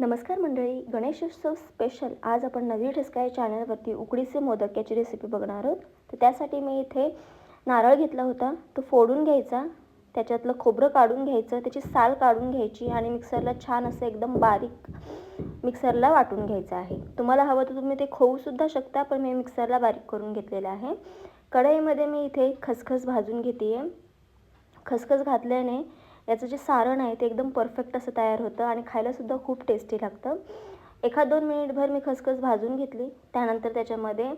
नमस्कार मंडळी गणेशोत्सव स्पेशल आज आपण नवी ठसकाय या चॅनलवरती उकडीचे मोदक याची रेसिपी बघणार आहोत. तर त्यासाठी मी इथे नारळ घेतला होता. तो फोडून घ्यायचा. त्याच्यातलं खोबरं काढून घ्यायचं. त्याची साल काढून घ्यायची आणि मिक्सरला छान असं एकदम बारीक मिक्सरला वाटून घ्यायचं आहे. तुम्हाला हवं तर तुम्ही ते खोवूसुद्धा शकता पण मी मिक्सरला बारीक करून घेतलेलं आहे. कढईमध्ये मी इथे खसखस भाजून घेते आहे खसखस घातल्याने याचं जे सारण आहे ते एकदम परफेक्ट असं तयार होतं आणि खायलासुद्धा खूप टेस्टी लागतं. एखाद दोन मिनिटभर मी खसखस भाजून घेतली. त्यानंतर त्याच्यामध्ये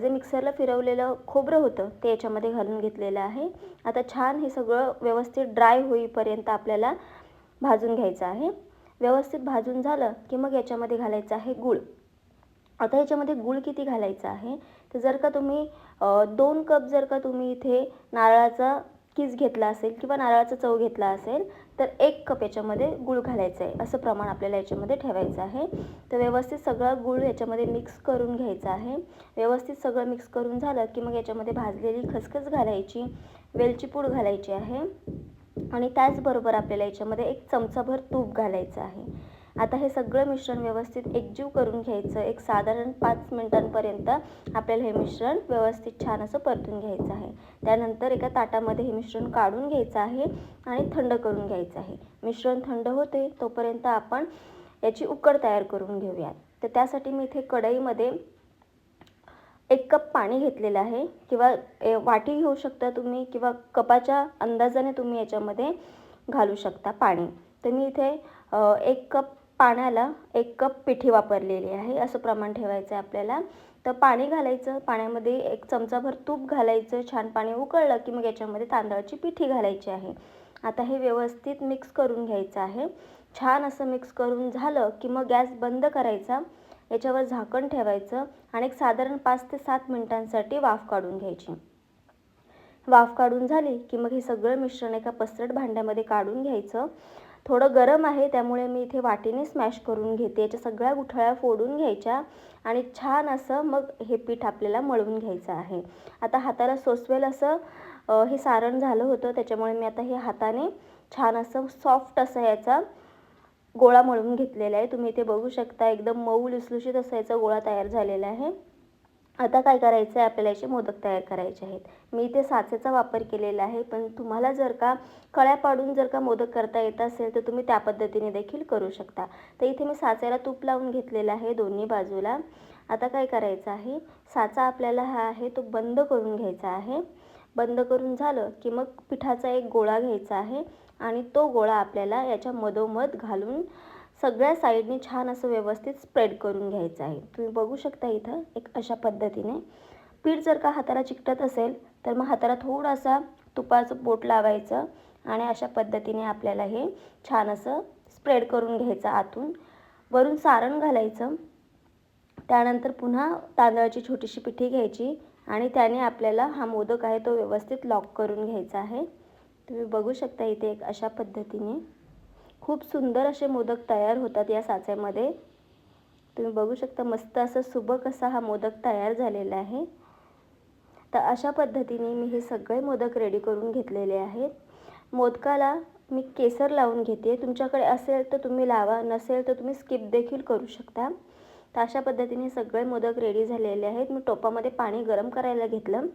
जे मिक्सरला फिरवलेलं खोबरं होतं ते याच्यामध्ये घालून घेतलेलं आहे. आता छान हे सगळं व्यवस्थित ड्राय होईपर्यंत आपल्याला भाजून घ्यायचं आहे. व्यवस्थित भाजून झालं की मग याच्यामध्ये घालायचं आहे गूळ. आता याच्यामध्ये गूळ किती घालायचं आहे? तर जर का तुम्ही दोन कप जर का तुम्ही इथे नारळाचा किस घेतला असेल किंवा नारळाचा चव घेतला असेल तर एक कप याच्यामध्ये गूळ घालायचं आहे. असं प्रमाण आपल्याला याच्यामध्ये ठेवायचं आहे. तर व्यवस्थित सगळं गूळ याच्यामध्ये मिक्स करून घ्यायचं आहे. व्यवस्थित सगळं मिक्स करून झालं की मग याच्यामध्ये भाजलेली खसखस घालायची वेलची पूड घालायची आहे. आणि त्याचबरोबर आपल्याला याच्यामध्ये एक चमचाभर तूप घालायचं आहे. आता हे सगळं मिश्रण व्यवस्थित एकजीव करून घ्यायचं. एक साधारण पाच मिनटांपर्यंत आपल्याला हे मिश्रण व्यवस्थित छान असं परतून घ्यायचं आहे. त्यानंतर एका ताटामध्ये हे मिश्रण काढून घ्यायचं आहे आणि थंड करून घ्यायचं आहे. मिश्रण थंड होते तोपर्यंत आपण याची उकड तयार करून घेऊयात. तर त्यासाठी मी इथे कढईमध्ये एक कप पाणी घेतलेलं आहे किंवा वाटी घेऊ शकता तुम्ही किंवा कपाच्या अंदाजाने तुम्ही याच्यामध्ये घालू शकता पाणी. तर मी इथे एक कप पाण्याला एक कप पिठी वापरलेली आहे. असं प्रमाण ठेवायचं आहे आपल्याला. तर पाणी घालायचं. पाण्यामध्ये एक चमचाभर तूप घालायचं. छान पाणी उकळलं की मग याच्यामध्ये तांदळाची पिठी घालायची आहे. आता हे व्यवस्थित मिक्स करून घ्यायचं आहे. छान असं मिक्स करून झालं की मग गॅस बंद करायचा. याच्यावर झाकण ठेवायचं आणि एक साधारण पाच ते सात मिनटांसाठी वाफ काढून घ्यायची. वाफ काढून झाली की मग हे सगळं मिश्रण एका पसरट भांड्यामध्ये काढून घ्यायचं. थोडं गरम आहे त्यामुळे मी इथे वाटीने स्मॅश करून घेते. याच्या सगळ्या गुठळ्या फोडून घ्यायच्या आणि छान असं मग हे पीठ आपल्याला मळून घ्यायचं आहे. आता हाताला सोसवेल असं हे सारण झालं होतं त्याच्यामुळे मी आता हे हाताने छान असं सॉफ्ट असं याचा गोळा मळून घेतलेला आहे. तुम्ही इथे बघू शकता एकदम मऊ लुसलुशीत असा याचा गोळा तयार झालेला आहे. आता काय करायचं आहे आपल्याला याचे मोदक तयार करायचे आहेत. मी इथे साचेचा वापर केलेला आहे पण तुम्हाला जर का कळ्या पाडून जर का मोदक करता येत असेल तर तुम्ही त्या पद्धतीने देखील करू शकता. तर इथे मी साचेला तूप लावून घेतलेलं आहे दोन्ही बाजूला. आता काय करायचं आहे? साचा आपल्याला हा आहे तो बंद करून घ्यायचा आहे. बंद करून झालं की मग पिठाचा एक गोळा घ्यायचा आहे आणि तो गोळा आपल्याला याच्या मधोमध घालून सगळ्या साईडने छान असं व्यवस्थित स्प्रेड करून घ्यायचं आहे. तुम्ही बघू शकता इथं एक अशा पद्धतीने. पीठ जर का हाताला चिकटत असेल तर मग हाताला थोडासा तुपाचं बोट लावायचं आणि अशा पद्धतीने आपल्याला हे छान असं स्प्रेड करून घ्यायचं आतून. वरून सारण घालायचं. त्यानंतर पुन्हा तांदळाची छोटीशी पिठी घ्यायची आणि त्याने आपल्याला हा मोदक आहे तो व्यवस्थित लॉक करून घ्यायचा आहे. तुम्ही बघू शकता इथे एक अशा पद्धतीने. खूप सुंदर असे मोदक तयार होतात या साच्यामध्ये तुम्ही बघू शकता मस्त असं सुबक असा हा मोदक तयार झालेला आहे. तर अशा पद्धतीने मी हे सगळे मोदक रेडी करून घेतलेले आहेत. मोदकाला मी केसर लावून घेते. तुमच्याकडे असेल तर तुम्ही लावा नसेल तर तुम्ही स्किप देखील करू शकता. तर अशा पद्धतीने सगळे मोदक रेडी झालेले आहेत. मी टोपामध्ये पाणी गरम करायला घेतलं.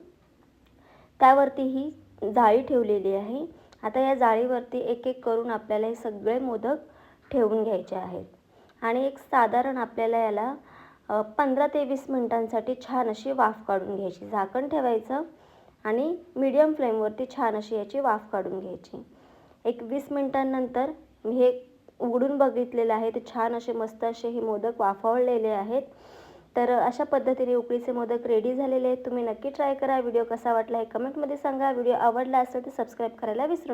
त्यावरती ही जाळी ठेवलेली आहे. आता या जाळीवरती एक एक करून आपल्याला हे सगळे मोदक ठेवून घ्यायचे आहेत. आणि एक साधारण आपल्याला याला पंधरा ते वीस मिनटांसाठी छान अशी वाफ काढून घ्यायची. झाकण ठेवायचं आणि मीडियम फ्लेमवरती छान अशी याची वाफ काढून घ्यायची. एक वीस मिनटांनंतर मी हे उघडून बघितलेलं आहे. ते छान असे मस्त असे हे मोदक वाफावळलेले आहेत. तर अशा पद्धतीने उकडीचे मोदक रेडी झालेले आहेत. तुम्ही नक्की ट्राय करा. व्हिडिओ कसा वाटला हे कमेंटमध्ये सांगा. व्हिडिओ आवडला असेल तर सबस्क्राईब करायला विसरू